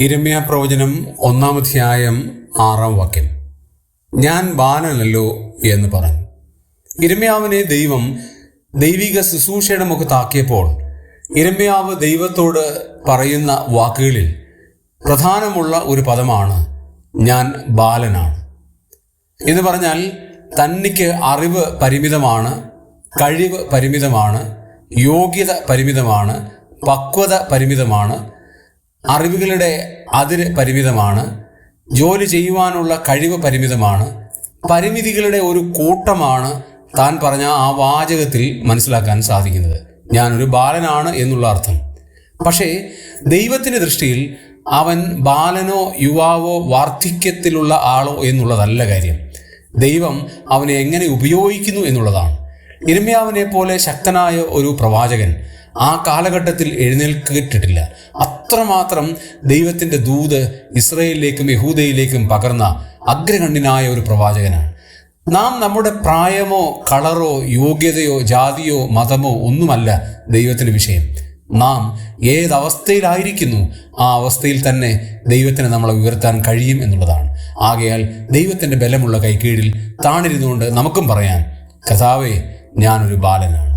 ഇരമ്യ പ്രവചനം ഒന്നാം അധ്യായം ആറാം വാക്യം. ഞാൻ ബാലനല്ലോ എന്ന് പറഞ്ഞു. ഇരമ്യാവിനെ ദൈവം ദൈവിക ശുശ്രൂഷയുടെ മുഖത്താക്കിയപ്പോൾ ഇരമ്യാവ് ദൈവത്തോട് പറയുന്ന വാക്കുകളിൽ പ്രധാനമുള്ള ഒരു പദമാണ് ഞാൻ ബാലനാണ്. എന്ന് പറഞ്ഞാൽ തന്നിക്ക് അറിവ് പരിമിതമാണ് കഴിവ് പരിമിതമാണ് യോഗ്യത പരിമിതമാണ് പക്വത പരിമിതമാണ് അറിവുകളുടെ അതിര് പരിമിതമാണ് ജോലി ചെയ്യുവാനുള്ള കഴിവ് പരിമിതമാണ് പരിമിതികളുടെ ഒരു കൂട്ടമാണ് താൻ പറഞ്ഞ ആ വാചകത്തിൽ മനസ്സിലാക്കാൻ സാധിക്കുന്നത്. ഞാനൊരു ബാലനാണ് എന്നുള്ള അർത്ഥം. പക്ഷേ ദൈവത്തിന്റെ ദൃഷ്ടിയിൽ അവൻ ബാലനോ യുവാവോ വാർദ്ധക്യത്തിലുള്ള ആളോ എന്നുള്ളതല്ല കാര്യം. ദൈവം അവനെ എങ്ങനെ ഉപയോഗിക്കുന്നു എന്നുള്ളതാണ്. ഇരമ്യാവിനെ പോലെ ശക്തനായ ഒരു പ്രവാചകൻ ആ കാലഘട്ടത്തിൽ എഴുന്നേൽക്കിട്ടിട്ടില്ല അത്രമാത്രം ദൈവത്തിന്റെ ദൂത് ഇസ്രയേലിലേക്കും യഹൂദയിലേക്കും പകർന്ന അഗ്രഗണ്യനായ ഒരു പ്രവാചകനാണ്. നാം നമ്മുടെ പ്രായമോ കളറോ യോഗ്യതയോ ജാതിയോ മതമോ ഒന്നുമല്ല ദൈവത്തിന് വിഷയം. നാം ഏതവസ്ഥയിലായിരിക്കുന്നു ആ അവസ്ഥയിൽ തന്നെ ദൈവത്തിന് നമ്മളെ ഉയർത്താൻ കഴിയും എന്നുള്ളതാണ്. ആകയാൽ ദൈവത്തിന്റെ ബലമുള്ള കൈക്കീഴിൽ താണിരുന്നുകൊണ്ട് നമുക്കും പറയാൻ കഥാവേ ഞാനൊരു ബാലനാണ്.